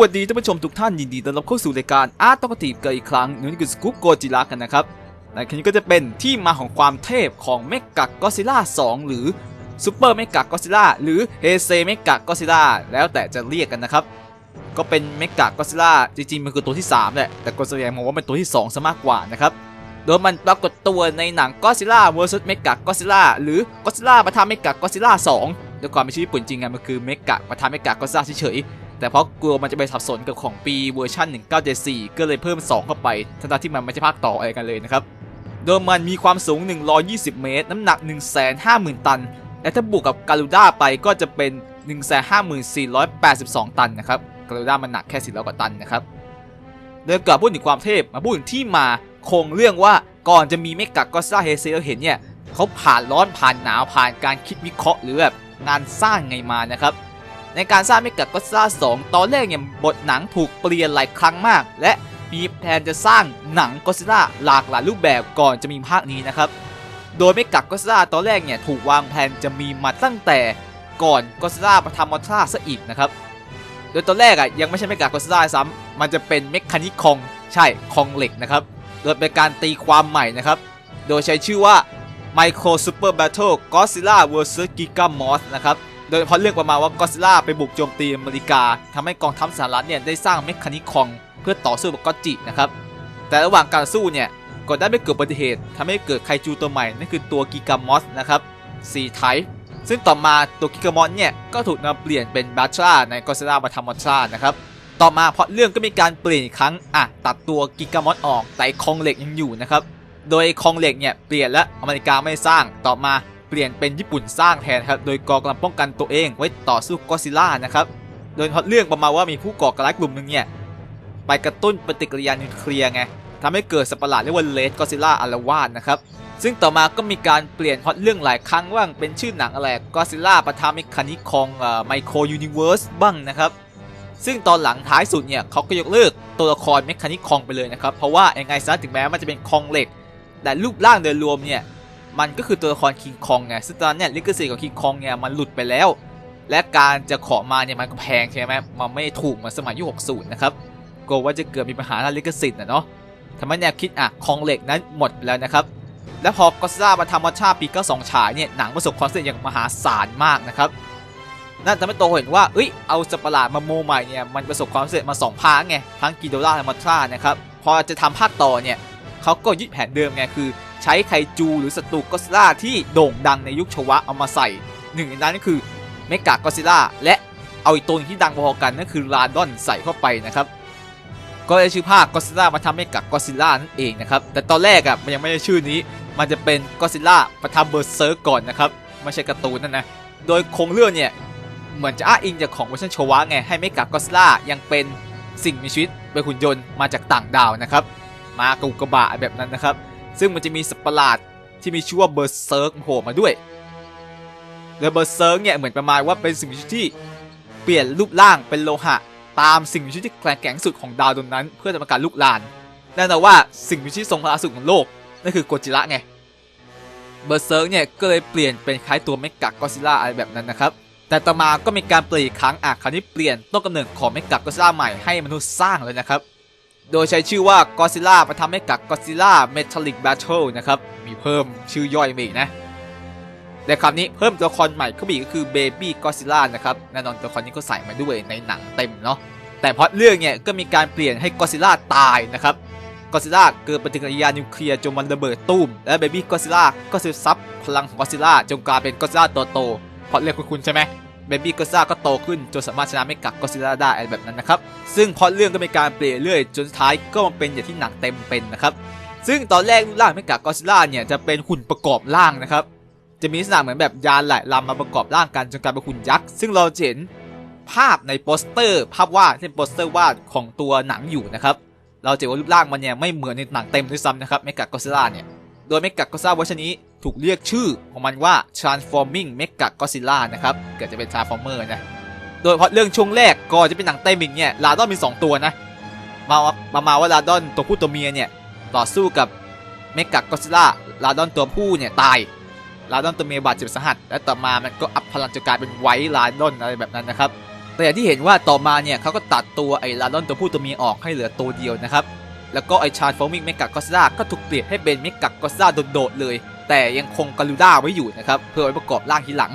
วัสดีท่านผู้ชมทุกท่านยินดีต้อนรับเข้าสู่รายการอาร์ตตกตีบกันอีกครั้งนี่คือสกู๊ปโกจิระกันนะครับในครั้งนี้ก็จะเป็นที่มาของความเทพของเมกะก็ซิล่า2หรือซูเปอร์เมกะก็ซิล่าหรือเฮเซเมกะก็ซิล่าแล้วแต่จะเรียกกันนะครับ ก็เป็นเมกะก็ซิล่าจริงๆ มันคือตัวที่3แหละแต่ก็แสดงมองว่าเป็นตัวที่2ซะมากกว่านะครับโดยมันปรากฏตัวในหนังก็ซิล่า vs เมกะก็ซิล่าหรือก็ซิล่าปะทะเมกะก็ซิล่า2ด้วยความเป็นชื่อญี่ปุ่นจริงอะมันคือเมกะปะทะเมกะก็ซิล่าเฉยๆ แต่เพราะกลัวมันจะไปสับสนกับของปีเวอร์ชัน1974 ก็เลยเพิ่ม 2 เข้าไปทั้งที่มันไม่ใช่ภาคต่ออะไรกันเลยนะครับ โดยมันมีความสูง 120 เมตร น้ำหนัก 150,000 ตัน และถ้าบวกกับการูด้าไปก็จะเป็น 154,82 ตันนะครับการูด้ามันหนักแค่400กว่าตันนะครับโดยก่อนพูดถึงความเทพมาพูดถึงที่มาโครงเรื่องว่าก่อนจะมีเมกะก็ซ่าเฮเซเราเห็นเนี่ยเขาผ่านร้อนผ่านหนาวผ่านการคิดวิเคราะห์หรือแบบงานสร้างไงมานะครับ ในการสร้างเมกะก็ซ่า2ตอนแรกเนี่ยบทหนังถูกเปลี่ยนหลายครั้งมาก และมีแผนจะสร้างหนังก็ซิล่าหลากหลายรูปแบบก่อนจะมีภาคนี้นะครับ โดยเมกะก็ซ่าตอนแรกเนี่ยถูกวางแผนจะมีมาตั้งแต่ก่อนก็ซิล่าประทามมอทราซะอีกนะครับ โดยตอนแรกอะยังไม่ใช่เมกะก็ซ่าซ้ำมันจะเป็นเมคานิคองใช่คองเหล็กนะครับโดยเป็นการตีความใหม่นะครับ โดยใช้ชื่อว่า Micro Super Battle Godzilla vs Giga Moth นะครับ โดยเพราะเรื่องประมาณว่าก็ซิล่าไปบุกโจมตีอเมริกาทำให้กองทัพสหรัฐเนี่ยได้สร้างเมคานิคองเพื่อต่อสู้กับก็จินะครับ แต่ระหว่างการสู้เนี่ยก็ได้ไม่เกิดอุบัติเหตุทำให้เกิดไคจูตัวใหม่นั่นคือตัวกิกามอสนะครับ4 type ซึ่งต่อมาตัวกิกามอสเนี่ยก็ถูกนำเปลี่ยนเป็นบัตราในก็ซิล่ามาทำมอทรานะครับต่อมาเพราะเรื่องก็มีการเปลี่ยนอีกครั้งอะตัดตัวกิกามอสออกแต่คองเหล็กยังอยู่นะครับโดยคองเหล็กเนี่ยเปลี่ยนและอเมริกาไม่สร้างต่อมา ปลี่ยนเป็นญี่ปุ่นสร้างแทนครับ โดยกอกำลังป้องกันตัวเองไว้ต่อสู้กอซิล่านะครับ โดยพอตเรื่องประมาณว่ามีผู้ก่อการร้ายกลุ่มหนึ่งเนี่ยไปกระตุ้นปฏิกิริยานิวเคลียร์ไงทำให้เกิดสัปหลาดเรียกว่าเลดก็อซิล่าอารวาสนะครับ ซึ่งต่อมาก็มีการเปลี่ยนพล็อตเรื่องหลายครั้งว่างเป็นชื่อหนังอะไรกอซิล่าปะทะเมคานิคองไมโครยูนิเวิร์สบ้างนะครับ ซึ่งตอนหลังท้ายสุดเนี่ยเขาก็ยกเลิกตัวละครเมคานิคองไปเลยนะครับ เพราะว่ายังไงซะถึงแม้มันจะเป็นคองเหล็ก แต่รูปร่างโดยรวมเนี่ย มันก็คือตัวละครคิงคองไงซึ่งตอนนั้นเนี่ยลิขสิทธิ์ของคิงคองเนี่ยมันหลุดไปแล้ว และการจะขอมาเนี่ยมันก็แพงใช่ไหมมันไม่ถูกเหมือนสมัยยุค60นะครับกลัวว่าจะเกิดมีปัญหาทางลิขสิทธิ์นะเนาะทำให้แนวคิดอะคองเหล็กนั้นหมดไปแล้วนะครับและพอก็ซ่ามาทำวัชชาปี92ฉายเนี่ยหนังประสบความสำเร็จอย่างมหาศาลมากนะครับนั่นทำให้โตเห็นว่าเอ้ยเอาสัตว์ประหลามาโมใหม่เนี่ยมันประสบความสำเร็จมา2ภาคไงทั้งกิโดล่าและมัตรานะครับพอจะทำภาคต่อเนี่ย เขาก็ยึดแผนเดิมไงคือ ใช้ไคจูหรือศัตรูก็ซิล่าที่โด่งดังในยุคชวะเอามาใส่หนึ่งในนั้นก็คือเมกะก็ซิล่าและเอาอีกตัวที่ดังพอกันนั่นคือลาดอนใส่เข้าไปนะครับก็เลยชื่อภาคก็ซิล่ามาทำเมกะก็ซิล่านั่นเองนะครับแต่ตอนแรกอะมันยังไม่ได้ชื่อนี้ มันจะเป็นก็ซิล่าประทับเบอร์เซิร์ก่อนนะครับไม่ใช่การ์ตูนนั่นนะโดยโครงเรื่องเนี่ยเหมือนจะอ้างอิงจากของเวอร์ชันโชวะไงให้เมกะก็ซิลล่ายังเป็นสิ่งมีชีวิตเป็นหุ่นยนต์มาจากต่างดาวนะครับ มากับอุกกบาแบบนั้นนะครับ ซึ่งมันจะมีสัตว์ประหลาดที่มีชื่อว่าเบอร์เซิร์กโผล่มาด้วยโดยเบอร์เซิร์กเนี่ยเหมือนประมาณว่าเป็นสิ่งมีชีวิตที่เปลี่ยนรูปร่างเป็นโลหะ ตามสิ่งมีชีวิตที่แข็งแกร่งสุดของดาวดวงนั้น เพื่อทำการลุกลานแน่นอนว่าสิ่งมีชีวิตทรงพลังสุดของโลกนั่นคือโกจิระไงเบอร์เซิร์กเนี่ยก็เลยเปลี่ยนเป็นคล้ายตัวเมกะก็อซิล่าอะไรแบบนั้นนะครับแต่ต่อมาก็มีการเปลี่ยนอีกครั้งอะคราวนี้เปลี่ยนต้นกำเนิดของเมกะก็อซิลล่าใหม่ให้มนุษย์สร้างเลยนะครับ โดยใช้ชื่อว่าก็อดซิลล่ามาทำให้กับก็อดซิลล่าเมทัลลิกแบทเทิลนะครับ มีเพิ่มชื่อย่อยมาอีกนะแต่คราวนี้เพิ่มตัวละครใหม่เข้ามาอีกก็คือเบบี้ก็อดซิลล่านะครับแน่นอนตัวละครนี้ก็ใส่มาด้วยในหนังเต็มเนาะแต่เพราะเรื่องเนี่ยก็มีการเปลี่ยนให้ก็อดซิลล่าตายนะครับก็อดซิล่าเกิดปฏิกิริยานิวเคลียร์จนมันระเบิดตุ้ม และเบบี้ก็อดซิลล่าก็สืบซับพลังของก็อดซิล่าจนกลายเป็นก็อดซิล่าตัวโตเพราะเรื่องคุณใช่ไหม เบบี้ก็ซ่าก็โตขึ้นจนสามารถชนะไม่กักก็ซิล่าได้อะไรแบบนั้นนะครับ ซึ่งพอเรื่องก็มีการเปลี่ยนเรื่อยจนท้ายก็มาเป็นอย่างที่หนังเต็มเป็นนะครับ ซึ่งตอนแรกรูปร่างไม่กักก็ซิล่าเนี่ยจะเป็นหุ่นประกอบร่างนะครับ จะมีลักษณะเหมือนแบบยานหลายลำมาประกอบร่างกันจนกลายเป็นหุ่นยักษ์ ซึ่งเราเห็นภาพในโปสเตอร์ ภาพวาดเป็นโปสเตอร์วาดของตัวหนังอยู่นะครับ เราจะเห็นว่ารูปร่างมันเนี่ยไม่เหมือนในหนังเต็มด้วยซ้ำนะครับเมกะก็ซิล่าเนี่ย โดยเมกะก็ซิล่าเวอร์ชันนี้ ถูกเรียกชื่อของมันว่า Transforming Mega Godzilla นะครับเกิดจะเป็น Transformer นะโดยเพราะเรื่องช่วงแรกก่อนจะเป็นหนังเต็มอีกเนี่ยลาดอนมี 2 ตัวนะมามามาว่าลาดอนตัวผู้ตัวเมียเนี่ยต่อสู้กับเมกะก็ซิล่าลาดอนตัวผู้เนี่ยตายลาดอนตัวเมียบาดเจ็บสาหัส และต่อมามันก็อัพพลังจนกลายเป็นไวท์ลาดอนอะไรแบบนั้นนะครับแต่อย่างที่เห็นว่าต่อมาเนี่ยเขาก็ตัดตัวไอ้ลาดอนตัวผู้ตัวเมียออกให้เหลือตัวเดียวนะครับแล้วก็ไอ้ชาร์ฟอร์มิงเมกากอสซาก็ถูกเปลี่ยนให้เป็นเมกากอสซาโดดๆเลย แต่ยังคงกาลูด้าไว้อยู่นะครับเพื่อไว้ประกอบร่างทีหลัง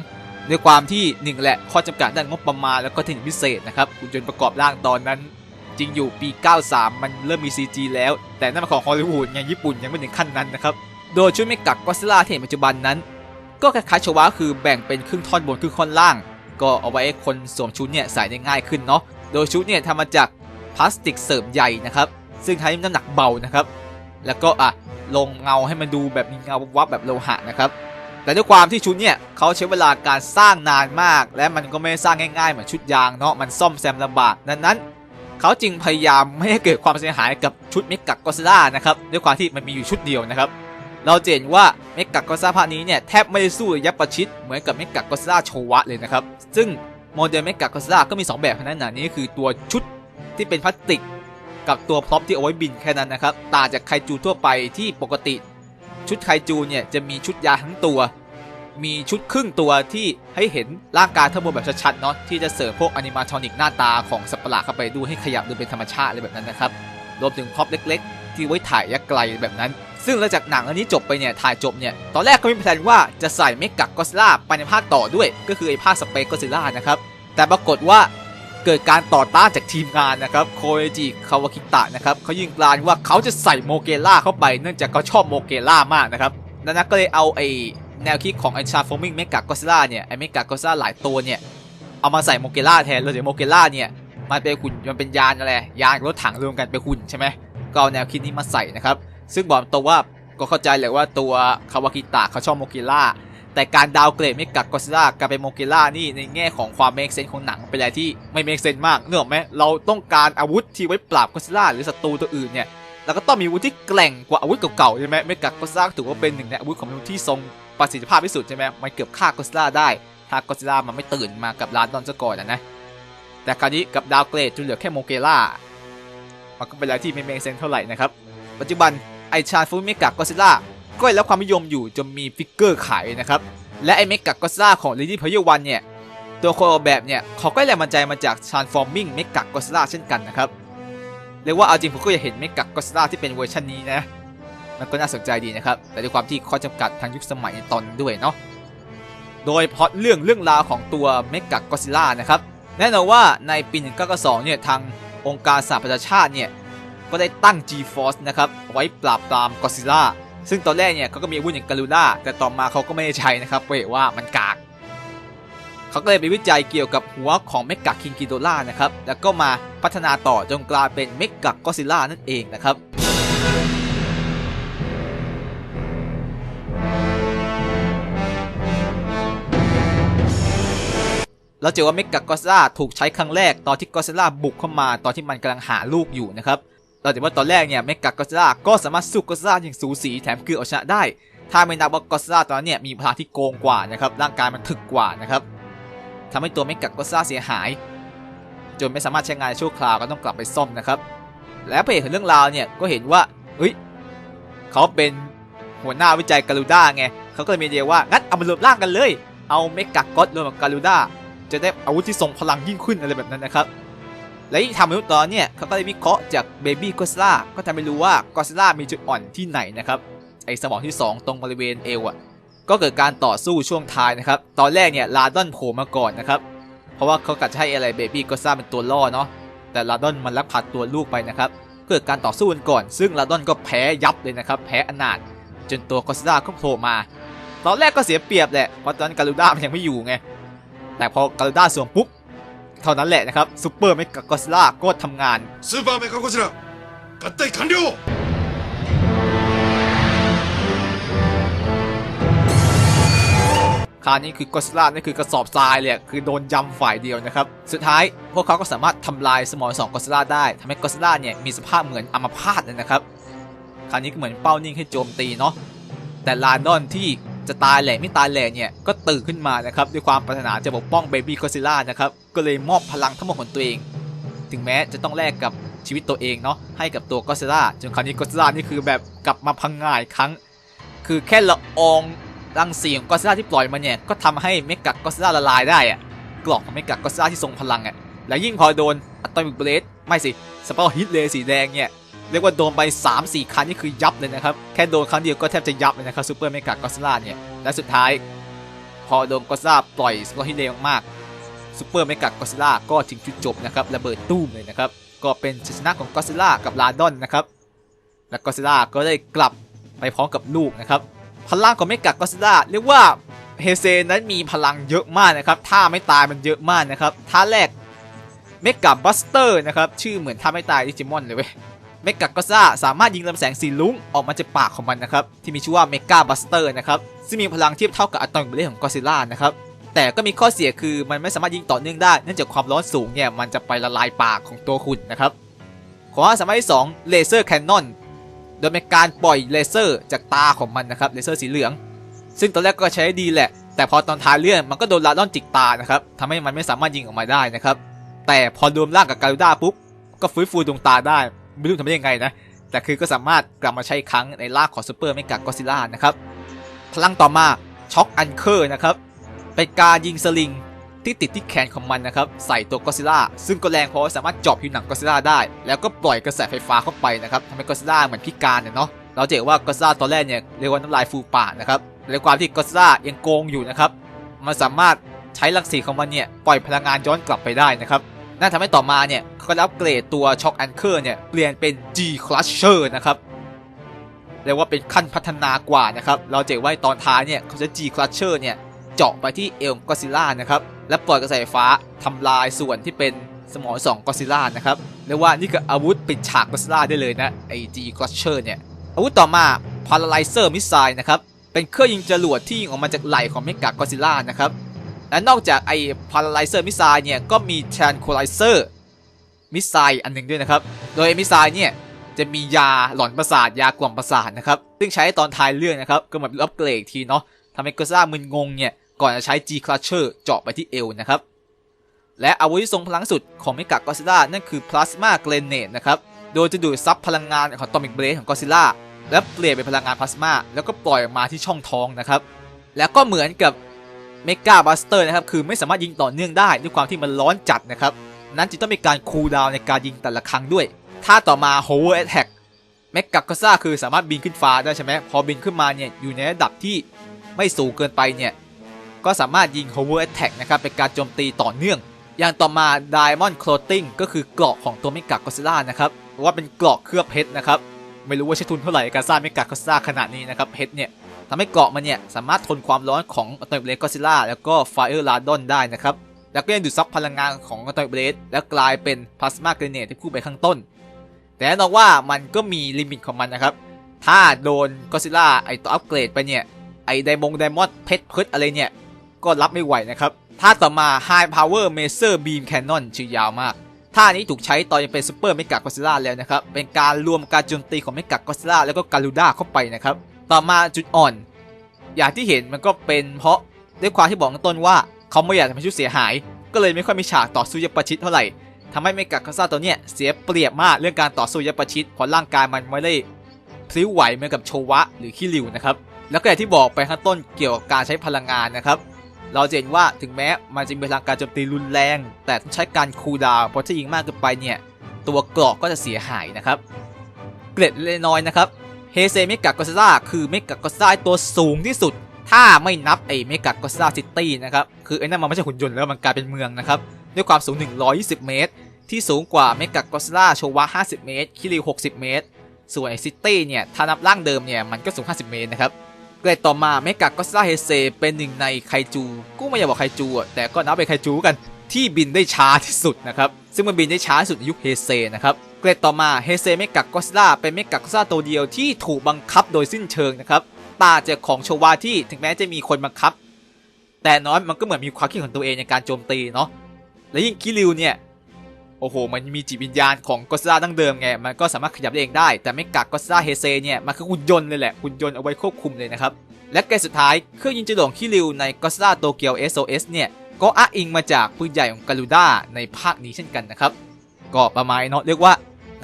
ด้วยความที่หนึ่งแหละข้อจำกัดด้านงบประมาณแล้วก็เทคนิคพิเศษนะครับคุณจนประกอบร่างตอนนั้น จริงอยู่ปี 93 มันเริ่มมี CG แล้ว แต่นั่นมันของฮอลลีวูดไงญี่ปุ่นยังไม่ถึงขั้นนั้นนะครับโดยชุดเมกากอสซาที่เห็นปัจจุบันนั้น ก็คล้ายๆชวะคือแบ่งเป็นครึ่งท่อนบนครึ่งท่อนล่าง ก็เอาไว้ให้คนสวมชุดเนี่ยใส่ได้ง่ายขึ้นเนาะโดยชุดเนี่ยทำมาจากพลาสติกเสริมใหญ่นะครับซึ่งให้น้ำหนักเบานะครับ แล้วก็อะลงเงาให้มันดูแบบมีเงาวับแบบโลหะนะครับแต่ด้วยความที่ชุดเนี่ยเขาใช้เวลาการสร้างนานมาก และมันก็ไม่สร้างง่ายๆเหมือนชุดยางเนาะมันซ่อมแซมลำบากดังนั้นเขาจึงพยายามไม่ให้เกิดความเสียหายกับชุดเมกะกอซิล่านะครับด้วยความที่มันมีอยู่ชุดเดียวนะครับเราเห็นว่าเมกะกอซิล่าภาคนี้เนี่ยแทบไม่ได้สู้ระยับประชิดเหมือนกับเมกะกอซิล่าโชวะเลยนะครับซึ่งโมเดลเมกะกอซิล่าก็มี 2 แบบเท่านั้นนะนี่คือตัวชุดที่เป็นพลาสติก กับตัวพร็อพที่เอาไว้บินแค่นั้นนะครับ ต่างจากไคจูทั่วไปที่ปกติ ชุดไคจูเนี่ยจะมีชุดยาทั้งตัว มีชุดครึ่งตัวที่ให้เห็นร่างกายทั้งหมดแบบชัดๆเนาะที่จะเสริมพวกอนิมาทรอนิกหน้าตาของสัตว์ประหลาดเข้าไปดูให้ขยับดูเป็นธรรมชาติอะไรแบบนั้นนะครับรวมถึงพร็อพเล็ก ๆ ที่ไว้ถ่ายยักไกลแบบนั้น ซึ่งหลังจากหนังอันนี้จบไปเนี่ยถ่ายจบเนี่ยตอนแรกก็มีแผนว่าจะใส่เมกกะก็อดซิลล่าไปในภาคต่อด้วย ก็คือไอภาคสเปกก็อดซิลล่านะครับแต่ปรากฏว่า เกิดการต่อต้านจากทีมงานนะครับโคเอจิคาวาคิตะนะครับเขายิงกลานว่าเขาจะใส่โมเกล่าเข้าไปเนื่องจากเขาชอบโมเกล่ามากนะครับดันั้นก็เลยเอาไอแนวคิดของไอชาฟอร์มิงเมกะก็อซิล่าเนี่ยไอเมกะก็อซิล่าหลายตัวเนี่ยเอามาใส่โมเกล่าแทนเลยเดี๋ยวโมเกล่าเนี่ยมันเป็นหุ่นมันเป็นยานอะไรยานรถถังรวมกันเป็นหุ่นใช่ไหมก็เอาแนวคิดนี้มาใส่นะครับซึ่งบอกตรงว่าก็เข้าใจเลยว่าตัวคาวากิตะเขาชอบโมเกล่า แต่การดาวเกรดไม่กับก็ซิล่ากลายเป็นโมเกล่านี่ในแง่ของความเมกเซนของหนังเป็นอะไรที่ไม่เมกเซนมากเนออไหมเราต้องการอาวุธที่ไว้ปราบก็ซิล่าหรือศัตรูตัวอื่นเนี่ยเราก็ต้องมีอาวุธที่แกร่งกว่าอาวุธเก่าๆใช่ไหมไม่กับก็ซิล่าถือว่าเป็นหนึ่งในอาวุธของมนุษย์ที่ทรงประสิทธิภาพที่สุดใช่ไหมมันเกือบฆ่าก็ซิล่าได้ถ้าก็ซิล่ามันไม่ตื่นมากับลานดอนซะก่อนนะนะแต่คราวนี้กับดาวเกรดจนเหลือแค่โมเกล่ามันก็เป็นอะไรที่ไม่เมกเซนเท่าไหร่นะครับปัจจุบันไอชาฟูเมกะก็ซิล่า ก็ได้รับความนิยมอยู่จนมีฟิกเกอร์ขายนะครับ และไอเมกะก็ซ่าของ Lady p l a y e r 1เนี่ยตัวคนออกแบบเนี่ยเขาก็ได้แรงบันใจมาจาก Transforming เมกะก็ซ่าเช่นกันนะครับเรียกว่าเอาจริงผมก็อยากเห็นเมกะก็ซ่าที่เป็นเวอร์ชันนี้นะมันก็น่าสนใจดีนะครับ แต่ด้วยความที่ข้อจำกัดทางยุคสมัยในตอนนั้นด้วยเนาะโดยพล็อตเรื่องเรื่องราวของตัวเมกะก็ซ่านะครับแน่นอนว่าในปี 1992 เนี่ยทางองค์การสหประชาชาติเนี่ยก็ได้ตั้ง G-Force นะครับไว้ปราบปรามก็ซิล่า ซึ่งตอนแรกเนี่ยเขาก็มีอาวุธอย่างการูด้าแต่ต่อมาเขาก็ไม่ได้ใช้นะครับเพราะว่ามันกากเขาก็เลยไปวิจัยเกี่ยวกับหัวของเมกะคิงกิโดล่านะครับแล้วก็มาพัฒนาต่อจนกลายเป็นเมกะก็ซิล่านั่นเองนะครับเราเจอว่าเมกะก็ซิล่าถูกใช้ครั้งแรกตอนที่ก็ซิล่าบุกเข้ามาตอนที่มันกำลังหาลูกอยู่นะครับ เราจะว่าตอนแรกเนี่ยเมกะก็ซิล่าก็สามารถสู้ก็ซิล่าอย่างสูสีแถมคือเอาชนะได้ ถ้าไม่นับว่าก็ซิล่าตอนนั้นเนี่ยมีพลังที่โกงกว่านะครับร่างกายมันถึกกว่านะครับทำให้ตัวเมกะก็ซิล่าเสียหาย จนไม่สามารถใช้งานชั่วคราวก็ต้องกลับไปซ่อมนะครับ แล้วพระเอกของเรื่องราวเนี่ยก็เห็นว่าเฮ้ยเขาเป็นหัวหน้าวิจัยการูด้าไงเขาก็เลยมีไอเดียว่างั้นเอามารวมร่างกันเลย เอาเมกะก็อดรวมกับการูด้าจะได้อาวุธที่ทรงพลังยิ่งขึ้นอะไรแบบนั้นนะครับ และที่ทำให้ตอนเนี่ยเขาก็ได้วิเคราะห์จากเบบี้กอสล่าก็ทำให้รู้ว่ากอสล่ามีจุดอ่อนที่ไหนนะครับไอสมองที่ 2 ตรงบริเวณเอวอะก็เกิดการต่อสู้ช่วงท้ายนะครับ ตอนแรกเนี่ยลาดอนโผล่มาก่อนนะครับ เพราะว่าเขากัดจะให้อะไรเบบี้กอสล่าเป็นตัวล่อเนาะ แต่ลาดอนมันลักพาตัวลูกไปนะครับ เกิดการต่อสู้กันก่อน ซึ่งลาดอนก็แพ้ยับเลยนะครับ แพ้อนาถจนตัวกอสล่าก็โผล่มา ตอนแรกก็เสียเปรียบแหละ เพราะตอนนั้นการูด้ามันยังไม่อยู่ไง แต่พอการูด้าสวมปุ๊บ เท่านั้นแหละนะครับซูเปอร์เมกะกอซิล่าก็ทำงาน スーパーメカゴジラ合体完了 คราวนี้คือกอซิล่านี่คือกระสอบทรายเลยอะคือโดนยำฝ่ายเดียวนะครับ สุดท้ายพวกเขาก็สามารถทำลายสมองสองกอซิล่าได้ทำให้กอซิล่าเนี่ยมีสภาพเหมือนอัมพาตเลยนะครับ คราวนี้ก็เหมือนเป้านิ่งให้โจมตีเนาะแต่ลาดอนที่จะตายแหล่ไม่ตายแหล่เนี่ยก็ตื่นขึ้นมานะครับด้วยความปรารถนาจะปกป้องเบบี้กอซิล่านะครับ ก็เลยมอบพลังทั้งหมดของตัวเอง ถึงแม้จะต้องแลกกับชีวิตตัวเองเนาะให้กับตัวกอซิล่าจนคราวนี้กอซิล่านี่คือแบบกลับมาพังงายครั้ง คือแค่ละอองรังสีของกอซิล่าที่ปล่อยมาเนี่ยก็ทำให้เมกะกอซิล่าละลายได้อะกรอกของเมกะกอซิล่าที่ทรงพลังอะและยิ่งพอโดนอะตอมิกเบลดไม่สิสเปอร์ฮิตเลสีแดงเนี่ยเรียกว่าโดนไป 3-4 ครั้งนี่คือยับเลยนะครับ แค่โดนครั้งเดียวก็แทบจะยับเลยนะครับซูเปอร์เมกากอสล่าเนี่ยและสุดท้าย พอโดนกอสล่าปล่อยสเปอร์ฮิตเลมากๆ ซูเปอร์เมกากอสล่าก็ถึงจุดจบนะครับระเบิดตู้มเลยนะครับ ก็เป็นชัยชนะของกอสล่ากับลาดอนนะครับ และกอสล่าก็ได้กลับไปพร้อมกับลูกนะครับ พลังของเมกากอสล่าเรียกว่าเฮเซนั้นมีพลังเยอะมากนะครับท่าไม่ตายมันเยอะมากนะครับท่าแรกเมกาบัสเตอร์นะครับชื่อเหมือนท่าไม่ตายดิจิมอนเลยเว้ยเมกากอซ่าสามารถยิงลำแสงสีลุ้งออกมาจากปากของมันนะครับที่มีชื่อว่าเมกาบัสเตอร์นะครับซึ่งมีพลังเทียบเท่ากับอะตอมิกเบลของกอซิล่านะครับ แต่ก็มีข้อเสียคือมันไม่สามารถยิงต่อเนื่องได้เนื่องจากความร้อนสูงเนี่ยมันจะไปละลายปากของตัวคุณนะครับความสามารถที่2เลเซอร์แคนนอนโดยเป็นการปล่อยเลเซอร์จากตาของมันนะครับเลเซอร์สีเหลือง ซึ่งตอนแรกก็ใช้ดีแหละ แต่พอตอนท้ายเรื่องมันก็โดนลาดอนจิกตานะครับทำให้มันไม่สามารถยิงออกมาได้นะครับ แต่พอรวมร่างกับการูด้าปุ๊บก็ฟื้นฟูดวงตาได้ ไม่รู้ทำได้ยังไงนะ แต่คือก็สามารถกลับมาใช้ครั้งในร่างของซูเปอร์เมกากอซิล่านะครับพลังต่อมาช็อคอันเคอร์นะครับ เป็นการยิงสลิงที่ติดที่แขนของมันนะครับ ใส่ตัวกอซิล่าซึ่งก็แรงเพราะสามารถเจาะผิวหนังกอซิล่าได้ แล้วก็ปล่อยกระแสไฟฟ้าเข้าไปนะครับทำให้กอซิล่าเหมือนพิการเนาะเราจะเห็นว่ากอซิล่าตอนแรกเนี่ยเรียกว่าน้ำลายฟูปากนะครับในความที่กอซิล่ายังโกงอยู่นะครับมันสามารถใช้รังสีของมันเนี่ยปล่อยพลังงานย้อนกลับไปได้นะครับนั่นทำให้ต่อมาเนี่ยเขาก็อัปเกรดตัวช็อคแอนเคอร์เนี่ยเปลี่ยนเป็น G Crusher นะครับเรียกว่าเป็นขั้นพัฒนากว่านะครับเราจะเห็นว่าตอนท้ายเนี่ยเขาจะ G Crusher เนี่ย เจาะไปที่เอลกอซิล่านะครับและปล่อยกระแสไฟฟ้าทำลายส่วนที่เป็นสมองสองกอซิล่านะครับเรียกว่านี่คืออาวุธปิดฉากกอซิล่าได้เลยนะไอ G Crusher เนี่ยอาวุธต่อมา Paralyzer Missile นะครับเป็นเครื่องยิงจรวดที่ยิงออกมาจากไหล่ของเมกากอซิล่านะครับและนอกจากไอ้ Paralyzer Missile เนี่ยก็มี Tranquilizer Missile อันหนึ่งด้วยนะครับ โดยมิสไซล์เนี่ยจะมียาหลอนประสาทยากล่อมประสาทนะครับ ซึ่งใช้ตอนท้ายเรื่องนะครับ ก็เหมือนอัปเกรดทีเนาะทำให้กอซ่ามึนงงเนี่ย ก่อนจะใช้ G Clutcher เจาะไปที่เอวนะครับ และอาวุธที่ทรงพลังสุดของเมกากอซิล่านั่นคือ Plasma Grenade นะครับ โดยจะดูดซับพลังงานของ Atomic Blade ของกอซิล่าและเปลี่ยนเป็นพลังงานพลาสมาแล้วก็ปล่อยออกมาที่ช่องท้องนะครับ แล้วก็เหมือนกับเมกาบัสเตอร์นะครับ คือไม่สามารถยิงต่อเนื่องได้ด้วยความที่มันร้อนจัดนะครับ นั้นจึงต้องมีการคูลดาวในการยิงแต่ละครั้งด้วย ถ้าต่อมา Hover Attack เมกาก o ซ่าคือสามารถบินขึ้นฟ้าได้ใช่ไหมพอบินขึ้นมาเนี่ยอยู่ในระดับที่ไม่สูงเกินไปเนี่ย ก็สามารถยิง Hover Attack นะครับเป็นการโจมตีต่อเนื่อง อย่างต่อมา Diamond Clothing ก็คือเกราะของตัวเมกาก o ซ่านะครับว่าเป็นเกราะเคลือบเพชรนะครับไม่รู้ว่าใช้ทุนเท่าไหร่การสร้างเมกาก o ซ่าขนาดนี้นะครับเพชรเนี่ยทำให้เกราะมันเนี่ยสามารถทนความร้อนของอัตโนมัติกอซิล่าแล้วก็ไฟเออร์ลาดอนได้นะครับแล้วก็ยังดูดซับพลังงานของอัตโนมัติแล้วกลายเป็นพลาสมาเกรเนตที่พูดไปข้างต้น แต่แน่นอนว่ามันก็มีลิมิตของมันนะครับถ้าโดนกอซิล่าไอตัวอัปเกรดไปเนี่ยไอไดมงไดมอนด์เพชรเพิร์อะไรเนี่ย ก็รับไม่ไหวนะครับท่าต่อมา High Power Laser Beam Cannon ชื่อยาวมากท่านี้ถูกใช้ตอนยังเป็นซูเปอร์เมกากอซิล่าแล้วนะครับ เป็นการรวมการโจมตีของเมกากอซิล่าแล้วก็การูด้าเข้าไปนะครับ ต่อมาจุดอ่อน อย่างที่เห็นมันก็เป็นเพราะด้วยความที่บอกต้นว่า เขาไม่อยากทำให้ชุดเสียหาย ก็เลยไม่ค่อยมีฉากต่อสู้ยับประชิดเท่าไหร่ทำให้เมกากาซ่าตัวเนี้ยเสียเปรียบมากเรื่องการต่อสู้ยับประชิดเพราะร่างกายมันไม่ได้พลิ้วไหวเหมือนกับโชวะหรือคิริวนะครับ แล้วก็อย่างที่บอกไปข้างต้นเกี่ยวกับการใช้พลังงานนะครับ เราเห็นว่าถึงแม้มันจะมีพลังการโจมตีรุนแรง แต่ต้องใช้การคูลดาวน์เพราะถ้ายิงมากเกินไปเนี่ย ตัวเกราะก็จะเสียหายนะครับ เกร็ดเล็กน้อยนะครับเฮเซเมกากอซ่าคือเมกากอซ่าตัวสูงที่สุด ถ้าไม่นับไอเมกากอซ่าซิตี้นะครับ คือไอ้นั่นมันไม่ใช่หุ่นยนต์แล้วมันกลายเป็นเมืองนะครับ ด้วยความสูง 120 เมตร ที่สูงกว่าเมกากอซ่าโชวะ 50 เมตร คิริว 60 เมตร ส่วนไอซิตี้เนี่ย ถ้านับร่างเดิมเนี่ย มันก็สูง 50 เมตรนะครับ เกรดต่อมาเมกากอซ่าเฮเซเป็นหนึ่งในไคจูกูไม่อยากบอกไคจูอะแต่ก็นับเป็นไคจูกันที่บินได้ช้าที่สุดนะครับซึ่งมันบินได้ช้าที่สุดในยุคเฮเซนะครับเกรดต่อมาเฮเซเมกากอซิล่าเป็นเมกากอซิล่าตัวเดียวที่ถูกบังคับโดยสิ้นเชิงนะครับต่างจากของโชวาที่ถึงแม้จะมีคนบังคับ แต่น้อยมันก็เหมือนมีความคิดของตัวเองในการโจมตีเนาะและยิ่งคิริวเนี่ย โอ้โห มันมีจิตวิญญาณของกอซิล่าดั้งเดิมไง มันก็สามารถขยับเองได้ แต่เมกากอซิล่าเฮเซเนี่ย มันคือหุ่นยนต์เลยแหละ หุ่นยนต์เอาไว้ควบคุมเลยนะครับ และเกรสุดท้าย เครื่องยิงจรวดของคิริวในกอซิล่าโตเกียว SOS เนี่ย ก็อ้างอิงมาจากปืนใหญ่ของการูด้าในภาคนี้เช่นกันนะครับ ก็ประมาณเนาะเรียกว่า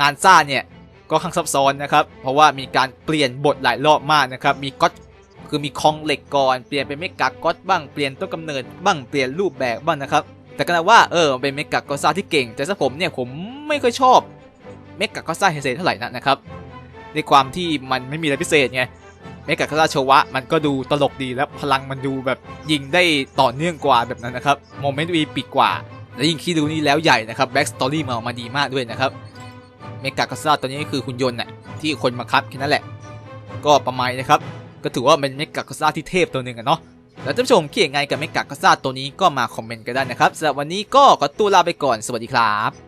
งานสร้าเนี่ย ก็ค่อนข้งซับซ้อนนะครับ เพราะว่ามีการเปลี่ยนบทหลายรอบมากนะครับ มีก๊อตคือมีคองเหล็กก่อน เปลี่ยนเป็นเมกาก๊อตบ้าง เปลี่ยนต้นกำเนิดบ้าง เปลี่ยนรูปแบบบ้างนะครับ แต่ก็นะว่าเออเป็นเมกะกอซ่าที่เก่ง แต่สำหรับผมเนี่ยผมไม่ค่อยชอบเมกะกอซ่าเฮเซเท่าไหร่นะนะครับในความที่มันไม่มีอะไรพิเศษไงเมกะกอซ่าโชวะมันก็ดูตลกดีและพลังมันดูแบบยิงได้ต่อเนื่องกว่าแบบนั้นนะครับโมเมนต์วีปีกกว่า และยิ่งคิดดูนี่แล้วใหญ่นะครับแบ็กสตอรี่มาออกมาดีมากด้วยนะครับเมกะกอซ่าตัวนี้ก็คือหุ่นยนต์น่ะที่คนมาคับแค่นั้นแหละ ก็ประมาณนะครับก็ถือว่าเป็นเมกะกอซ่าที่เทพตัวหนึ่งอะเนาะ แล้วท่านผู้ชมคิดยังไงกับเมกะกาซ่าตัวนี้ก็มาคอมเมนต์กันได้นะครับสำหรับวันนี้ก็ขอตัวลาไปก่อนสวัสดีครับ